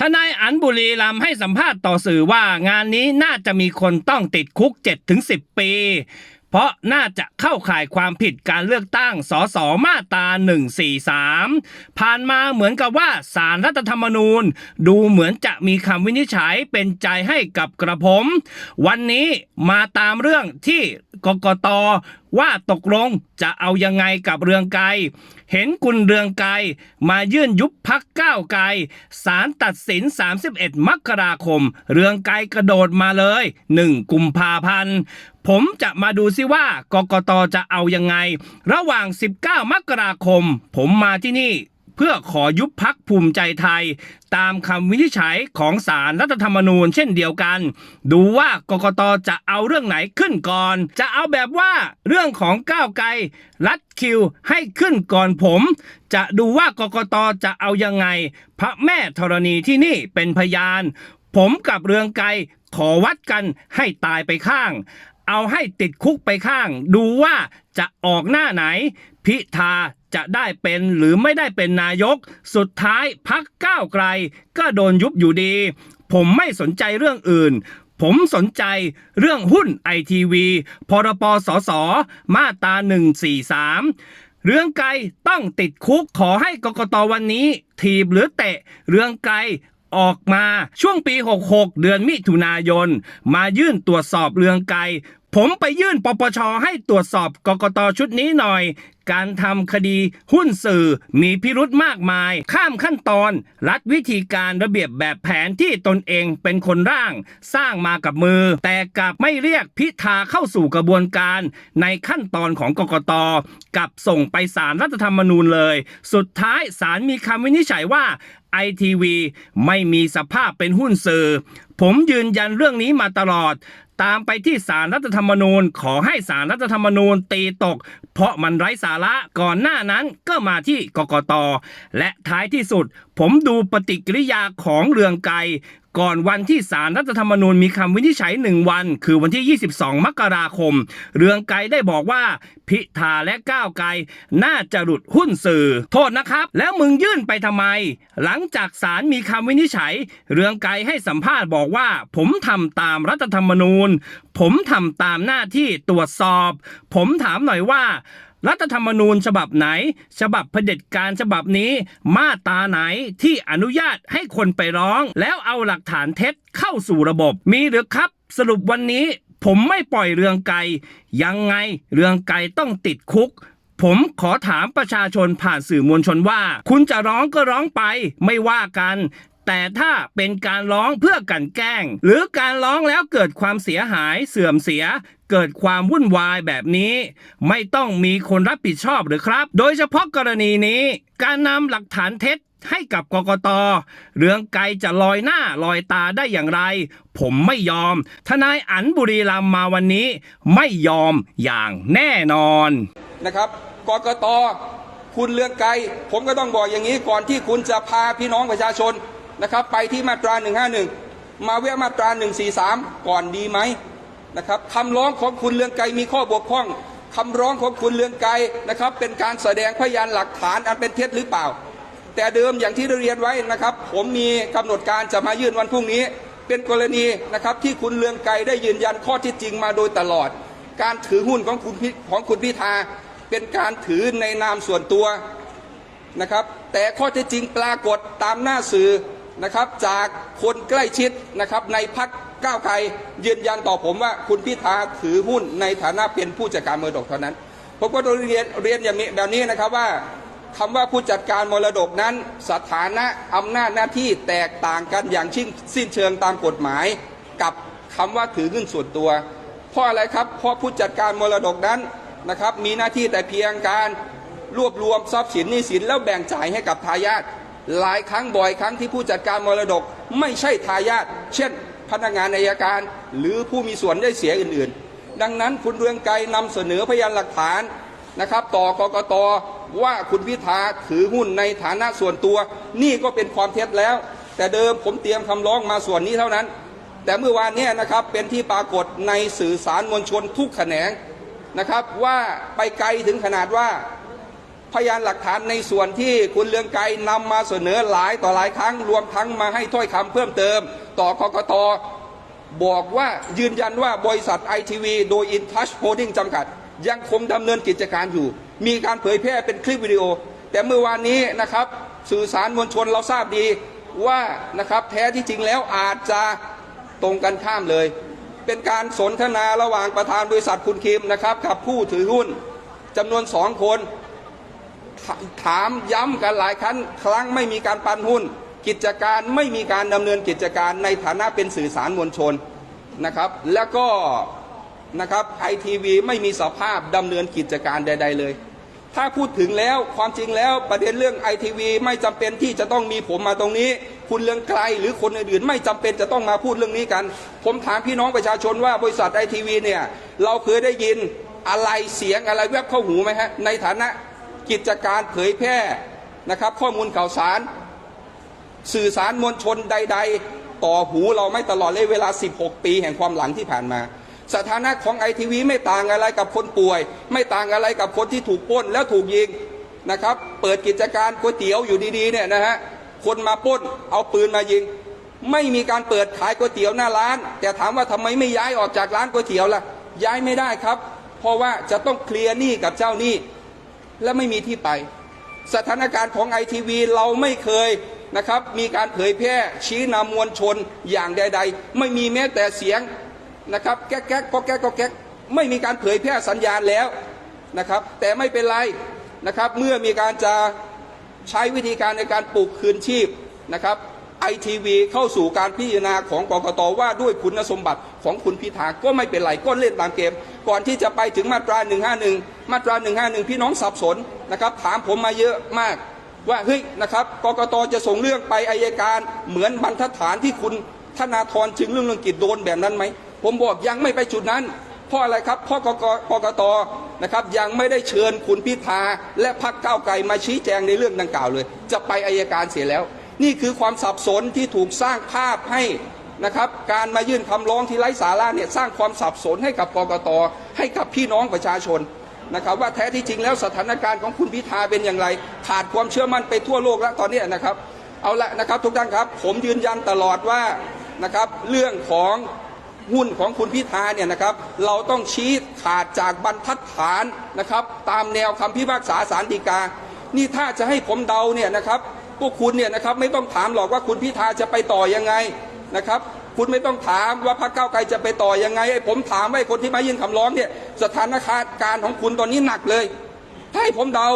ทนายอันบุรีรัมย์ให้สัมภาษณ์ต่อสื่อว่างานนี้น่าจะมีคนต้องติดคุก 7-10 ปี เพราะน่าจะเข้าข่ายความผิดการเลือกตั้งสสมาตรา143 ผ่านมาเหมือนกับว่าสารรัฐธรรมนูญ ดูเหมือนจะมีคำวินิจฉัยเป็นใจให้กับกระผม วันนี้มาตามเรื่องที่กกตว่าตกลงจะเอายังไงกับเรืองไกรเห็นคุณเรืองไกรมายื่นยุบพักก้าวไกลสารตัดสิน 31 มกราคม เรืองไกรกระโดดมาเลย 1 กุมภาพันธ์ ผมจะมาดูซิว่ากกตจะเอายังไง ระหว่าง 19 มกราคม ผมมาที่นี่ เพื่อขอยุบพักภูมิใจไทย ตามคำวินิจฉัยของสารรัฐธรรมนูญเช่นเดียวกัน ดูว่ากกตจะเอาเรื่องไหนขึ้นก่อน จะเอาแบบว่าเรื่องของก้าวไกลรัดคิวให้ขึ้นก่อนผม จะดูว่ากกตจะเอายังไง พระแม่ธรณีที่นี่เป็นพยาน ผมกับเรืองไกรขอวัดกันให้ตายไปข้าง เอาให้ติดคุกไปข้าง ดูว่าจะออกหน้าไหน พิธา จะได้เป็นหรือไม่ได้เป็นนายก สุดท้ายพักก้าวไกล ก็โดนยุบอยู่ดี ผมไม่สนใจเรื่องอื่น ผมสนใจเรื่องหุ้นไอทีวีพรปสส มาตรา143เรื่องไกลต้องติดคุกขอให้กกตวันนี้ถีบหรือเตะ เรื่องไกลออกมาช่วงปี 66 เดือนมิถุนายน มายื่นตรวจสอบเรื่องไกล ผมไปยื่นปปชให้ตรวจสอบกกตชุดนี้หน่อย การทำคดีหุ้นสื่อมีพิรุธมากมาย ข้ามขั้นตอนรัดวิธีการระเบียบแบบแผนที่ตนเองเป็นคนร่าง สร้างมากับมือ แต่กลับไม่เรียกพิธาเข้าสู่กระบวนการในขั้นตอนของกกตกลับส่งไปศาลรัฐธรรมนูญเลย สุดท้ายศาลมีคำวินิจฉัยว่าไอทีวีไม่มีสภาพเป็นหุ้นสื่อ ผมยืนยันเรื่องนี้มาตลอด ตามไปที่สารรัฐธรรมนูญ ขอให้สารรัฐธรรมนูญตีตก เพราะมันไร้สาระก่อนหน้านั้นก็มาที่กกต และท้ายที่สุด ผมดูปฏิกิริยาของเรืองไกร ก่อนวันที่สารรัฐธรรมนูญมีคำวินิจฉัยหนึ่งวัน คือวันที่ 22 มกราคม เรืองไกรได้บอกว่า พิธาและก้าวไกรน่าจะหลุดหุ้นสื่อ โทษนะครับ แล้วมึงยื่นไปทำไม หลังจากศาลมีคำวินิจฉัย เรืองไกรให้สัมภาษณ์บอกว่า ผมทำตามรัฐธรรมนูญ ผมทำตามหน้าที่ตรวจสอบ ผมถามหน่อยว่า รัฐธรรมนูญฉบับไหน ฉบับเผด็จการฉบับนี้ มาตราไหนที่อนุญาตให้คนไปร้อง แล้วเอาหลักฐานเท็จเข้าสู่ระบบ มีหรือครับ สรุปวันนี้ ผมไม่ปล่อยเรืองไกรยังไงเรืองไกรต้องติดคุกผมขอถามประชาชนผ่านสื่อมวลชนว่า คุณจะร้องก็ร้องไปไม่ว่ากัน แต่ถ้าเป็นการร้องเพื่อกันแกล้ง หรือการร้องแล้วเกิดความเสียหายเสื่อมเสีย เกิดความวุ่นวายแบบนี้ ไม่ต้องมีคนรับผิดชอบหรือครับ โดยเฉพาะกรณีนี้ การนำหลักฐานเท็จให้กับกกต เรื่องไกลจะลอยหน้าลอยตาได้อย่างไร ผมไม่ยอม ทนายอันบุรีรัมมาวันนี้ ไม่ยอมอย่างแน่นอนนะครับกกต คุณเลืองไกล ผมก็ต้องบอกอย่างนี้ก่อนที่คุณจะพาพี่น้องประชาชนนะครับ ไปที่มาตรา 151 มาแวะมาตรา 143 ก่อนดีไหม นะครับคำร้องของคุณเลืองไกลมีข้อบกพร่องคำร้องของคุณเลืองไกลนะครับ เป็นการแสดงพยานหลักฐานอันเป็นเท็จหรือเปล่า แต่เดิมอย่างที่ได้เรียนไว้นะครับ ผมมีกำหนดการจะมายื่นวันพรุ่งนี้ เป็นกรณีนะครับที่คุณเลืองไกลได้ยืนยันข้อที่จริงมาโดยตลอด การถือหุ้นของคุณพิของคุณพิธาเป็นการถือในนามส่วนตัวนะครับ แต่ข้อเท็จจริงปรากฏตามหน้าสื่อนะครับจากคนใกล้ชิดนะครับในพัก ก้าวไกลยืนยันต่อผมว่าคุณพิธาถือหุ้นในฐานะเป็นผู้จัดการมรดกเท่านั้นผมก็เรียนเรียนอย่างนี้แบบนี้นะครับว่าคำว่าผู้จัดการมรดกนั้น สถานะอำนาจหน้าที่แตกต่างกันอย่างชิ้นสิ้นเชิงตามกฎหมาย กับคำว่าถือเงินส่วนตัวเพราะอะไรครับเพราะผู้จัดการมรดกนั้นนะครับมีหน้าที่แต่เพียงการรวบรวมทรัพย์สินหนี้สินแล้วแบ่งจ่ายให้กับทายาทหลายครั้งบ่อยครั้งที่ผู้จัดการมรดกไม่ใช่ทายาทเช่น พนักงานอัยการ หรือผู้มีส่วนได้เสียอื่นๆ ดังนั้นคุณเรืองไกรนำเสนอพยานหลักฐานนะครับ ต่อกกตว่าคุณพิธาถือหุ้นในฐานะส่วนตัว นี่ก็เป็นความเท็จแล้ว แต่เดิมผมเตรียมคำร้องมาส่วนนี้เท่านั้น แต่เมื่อวานนี้นะครับเป็นที่ปรากฏในสื่อสารมวลชนทุกแขนงนะครับว่าไปไกลถึงขนาดว่า พยานหลักฐานในส่วนที่คุณเลืองไกรนำมาเสนอหลายต่อหลายครั้งรวมทั้งมาให้ถ้อยคำเพิ่มเติม ต่อกกตบอกว่ายืนยันว่าบริษัทไอทีวีโดย InTouch Holding จำกัด ยังคงดำเนินกิจการอยู่ มีการเผยแพร่เป็นคลิปวิดีโอ แต่เมื่อวานนี้นะครับสื่อสารมวลชนเราทราบดีว่านะครับแท้ที่จริงแล้วอาจจะตรงกันข้ามเลย เป็นการสนทนาระหว่างประธานบริษัทคุณคิมนะครับกับผู้ถือหุ้นจำนวนสองคน ถามย้ำกันหลายครั้งครั้งไม่มีการปันหุ้น กิจการไม่มีการดำเนินกิจการในฐานะเป็นสื่อสารมวลชนนะครับ แล้วก็นะครับไอทีวีไม่มีสภาพดำเนินกิจการใด ๆ เลย ถ้าพูดถึงแล้วความจริงแล้วประเด็นเรื่องไอทีวีไม่จำเป็นที่จะต้องมีผมมาตรงนี้ คุณเรืองไกลหรือคนอื่นๆไม่จำเป็นจะต้องมาพูดเรื่องนี้กัน ผมถามพี่น้องประชาชนว่าบริษัทไอทีวีเนี่ยเราเคยได้ยินอะไรเสียงอะไรแวบเข้าหูไหมฮะในฐานะ กิจการเผยแพร่นะครับ ข้อมูลข่าวสาร สื่อสารมวลชนใด ๆ ต่อหูเราไม่ตลอดเลยเวลา 16 ปีแห่งความหลังที่ผ่านมา สถานะของไอทีวีไม่ต่างอะไรกับคนป่วย ไม่ต่างอะไรกับคนที่ถูกป้นแล้วถูกยิงนะครับ เปิดกิจการก๋วยเตี๋ยวอยู่ดีๆเนี่ยนะฮะคนมาป้นเอาปืนมายิง ไม่มีการเปิดขายก๋วยเตี๋ยวหน้าร้าน แต่ถามว่าทำไมไม่ย้ายออกจากร้านก๋วยเตี๋ยวล่ะย้ายไม่ได้ครับ เพราะว่าจะต้องเคลียร์หนี้กับเจ้าหนี้ และไม่มีที่ไป สถานการณ์ของไอทีวีเราไม่เคยนะครับ มีการเผยแพร่ชี้นำมวลชนอย่างใด ๆ ไม่มีแม้แต่เสียงนะครับแก๊กแก๊กก็แก๊กก็แก๊กไม่มีการเผยแพร่สัญญาณแล้วนะครับ แต่ไม่เป็นไรนะครับ เมื่อมีการจะใช้วิธีการในการปลูกคืนชีพนะครับ ไอทีวีเข้าสู่การพิจารณาของกกตว่าด้วยคุณสมบัติของคุณพิธาก็ไม่เป็นไรก็เล่นตามเกม ก่อนที่จะไปถึงมาตรา 151 มาตรา 151 พี่น้องสับสนนะครับ ถามผมมาเยอะมากว่าเฮ้ยนะครับกกตจะส่งเรื่องไปอายการเหมือนบรรทัดฐานที่คุณธนาธรจึงเรื่องเรื่องกิจโดนแบบนั้นไหม ผมบอกยังไม่ไปจุดนั้น เพราะอะไรครับเพราะกกกกตนะครับยังไม่ได้เชิญคุณพิธาและพรรคก้าวไกลมาชี้แจงในเรื่องดังกล่าวเลย จะไปอายการเสียแล้ว นี่คือความสับสนที่ถูกสร้างภาพให้นะครับการมายื่นคำร้องที่ไร้สาระเนี่ยสร้างความสับสนให้กับกกตให้กับพี่น้องประชาชนนะครับว่าแท้ที่จริงแล้วสถานการณ์ของคุณพิธาเป็นอย่างไร ขาดความเชื่อมั่นไปทั่วโลกแล้วตอนนี้นะครับ เอาละนะครับทุกท่านครับ ผมยืนยันตลอดว่านะครับเรื่องของหุ้นของคุณพิธาเนี่ยนะครับเราต้องชี้ขาดจากบรรทัดฐานนะครับตามแนวคำพิพากษาสารดีกา นี่ถ้าจะให้ผมเดาเนี่ยนะครับ พวกคุณเนี่ยนะครับไม่ต้องถามหรอกว่าคุณพิธาจะไปต่อยังไงนะครับ คุณไม่ต้องถามว่าพรรคก้าวไกลจะไปต่อยังไงไอ้ผมถามว่าไอ้คนที่มายื่นคำร้องเนี่ยสถานการณ์ของคุณตอนนี้หนักเลยถ้าให้ผมเดา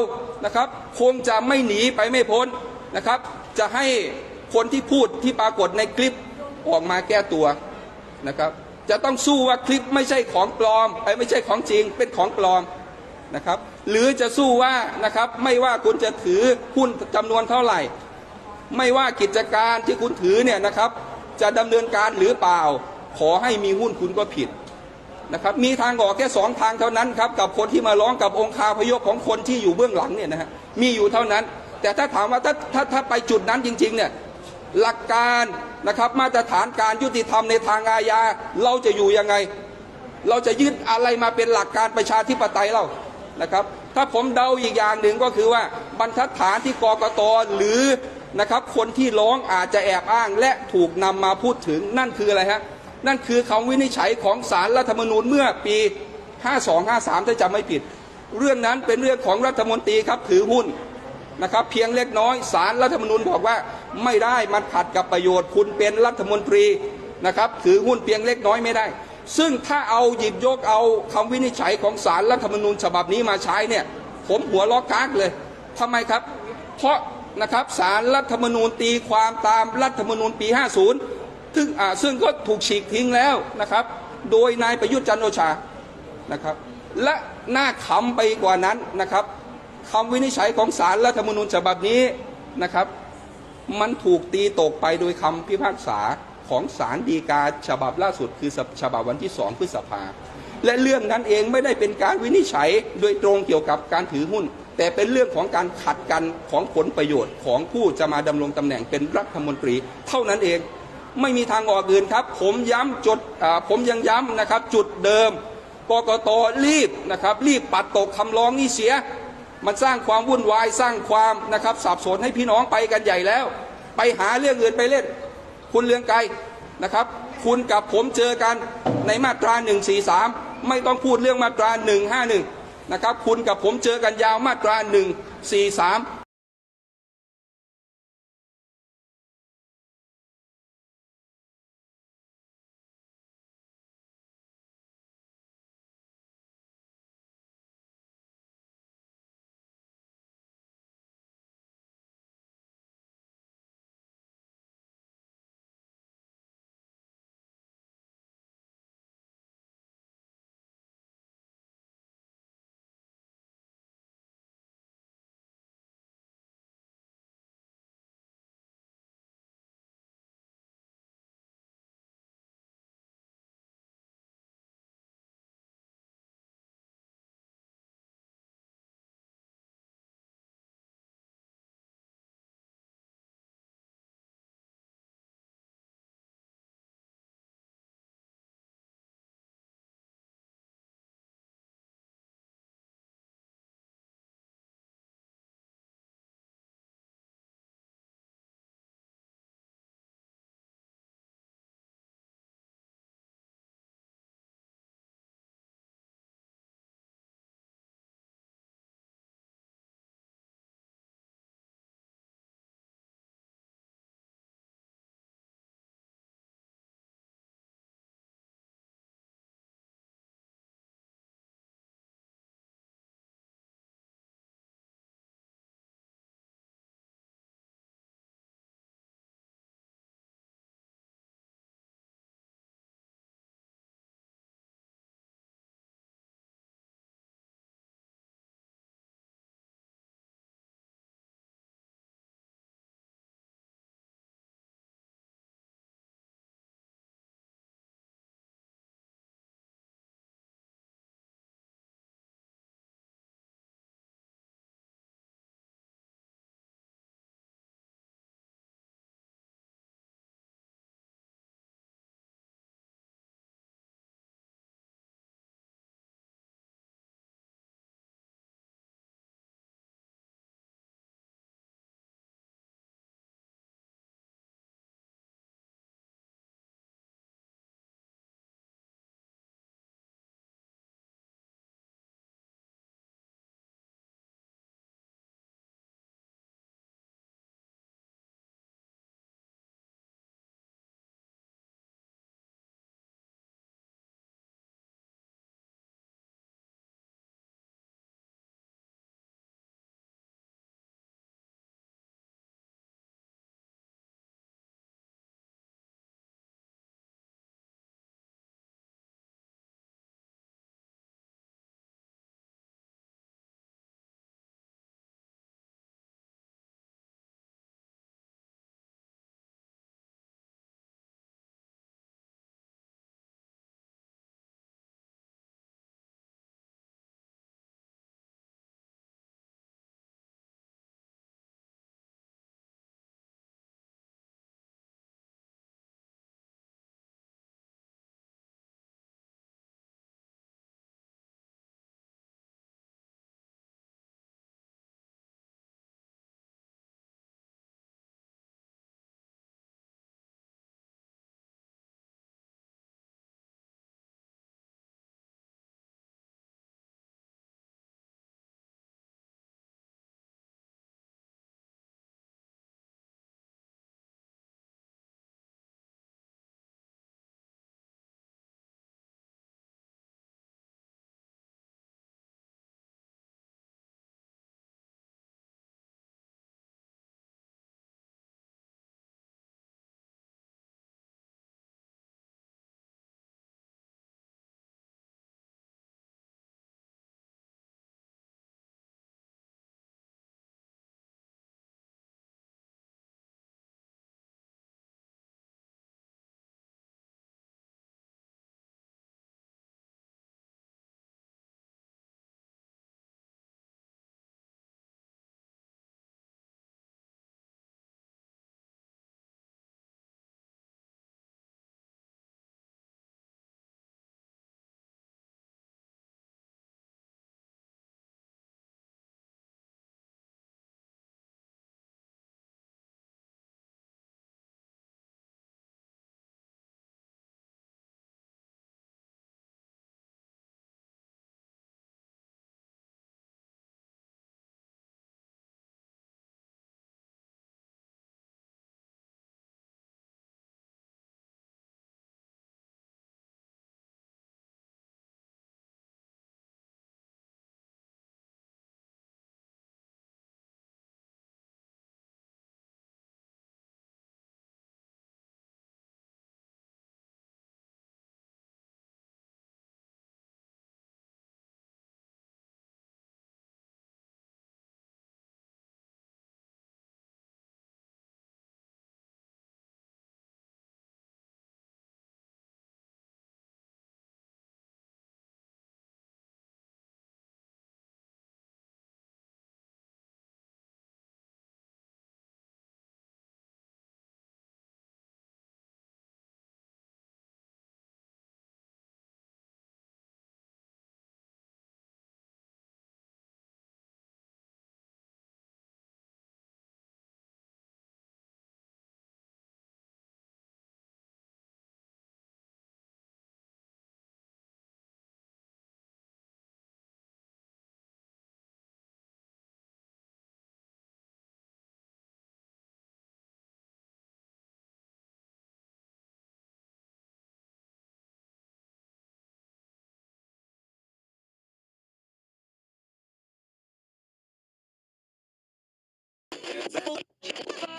นะครับ คงจะไม่หนีไปไม่พ้นนะครับ จะให้คนที่พูดที่ปรากฏในคลิปออกมาแก้ตัวนะครับ จะต้องสู้ว่าคลิปไม่ใช่ของปลอมไอ้ไม่ใช่ของจริงเป็นของปลอมนะครับ หรือจะสู้ว่านะครับไม่ว่าคุณจะถือหุ้นจำนวนเท่าไหร่ ไม่ว่ากิจการที่คุณถือเนี่ยนะครับ จะดำเนินการหรือเปล่า ขอให้มีหุ้นคุณก็ผิดนะครับมีทางออกแค่สองทางเท่านั้นครับกับคนที่มาร้องกับองค์คาพยพของคนที่อยู่เบื้องหลังเนี่ยนะฮะมีอยู่เท่านั้น แต่ถ้าถามว่าถ้าถ้าถ้าไปจุดนั้นจริงๆเนี่ยหลักการนะครับมาตรฐานการยุติธรรมในทางอาญาเราจะอยู่ยังไง เราจะยึดอะไรมาเป็นหลักการประชาธิปไตยเรานะครับ ถ้าผมเดาอีกอย่างหนึ่งก็คือว่าบรรทัดฐานที่กกตหรือนะครับคนที่ร้องอาจจะแอบอ้างและถูกนำมาพูดถึงนั่นคืออะไรฮะนั่นคือคำวินิจฉัยของสารรัฐธรรมนูญเมื่อปี 5253 ถ้าจำไม่ผิด เรื่องนั้นเป็นเรื่องของรัฐมนตรีครับถือหุ้นนะครับเพียงเล็กน้อยสารรัฐธรรมนูญบอกว่าไม่ได้มันขัดกับประโยชน์คุณเป็นรัฐมนตรีนะครับถือหุ้นเพียงเล็กน้อยไม่ได้ ซึ่งถ้าเอาหยิบยกเอาคำวินิจฉัยของสารรัฐธรรมนูญฉบับนี้มาใช้เนี่ย ผมหัวล้อกากเลยทำไมครับ เพราะนะครับสารรัฐธรรมนูญตีความตามรัฐธรรมนูญปี 50 ซึ่งอ่าซึ่งก็ถูกฉีกทิ้งแล้วนะครับ โดยนายประยุทธ์จันโอชานะครับ และหน่าขำไปกว่านั้นนะครับคำวินิจฉัยของสารรัฐธรรมนูญฉบับนี้นะครับ มันถูกตีตกไปโดยคำพิพากษา ของสารดีกาฉบับล่าสุดคือฉบับวันที่2พฤษภา และเรื่องนั้นเองไม่ได้เป็นการวินิจฉัยโดยตรงเกี่ยวกับการถือหุ้น แต่เป็นเรื่องของการขัดกันของผลประโยชน์ของผู้จะมาดำรงตำแหน่งเป็นรัฐมนตรี เท่านั้นเองไม่มีทางออกอื่นครับ ผมย้ำจุดผมยังย้ำนะครับ จุดเดิมกกตรีบนะครับ รีบปัดตกคำร้องนี้เสีย มันสร้างความวุ่นวายสร้างความนะครับสับสนให้พี่น้องไปกันใหญ่แล้ว ไปหาเรื่องอื่นไปเล่น คุณเลืองไกรนะครับ คุณกับผมเจอกันในมาตรา 143 ไม่ต้องพูดเรื่องมาตรา 151 นะครับ คุณกับผมเจอกันยาวมาตรา 143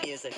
Music.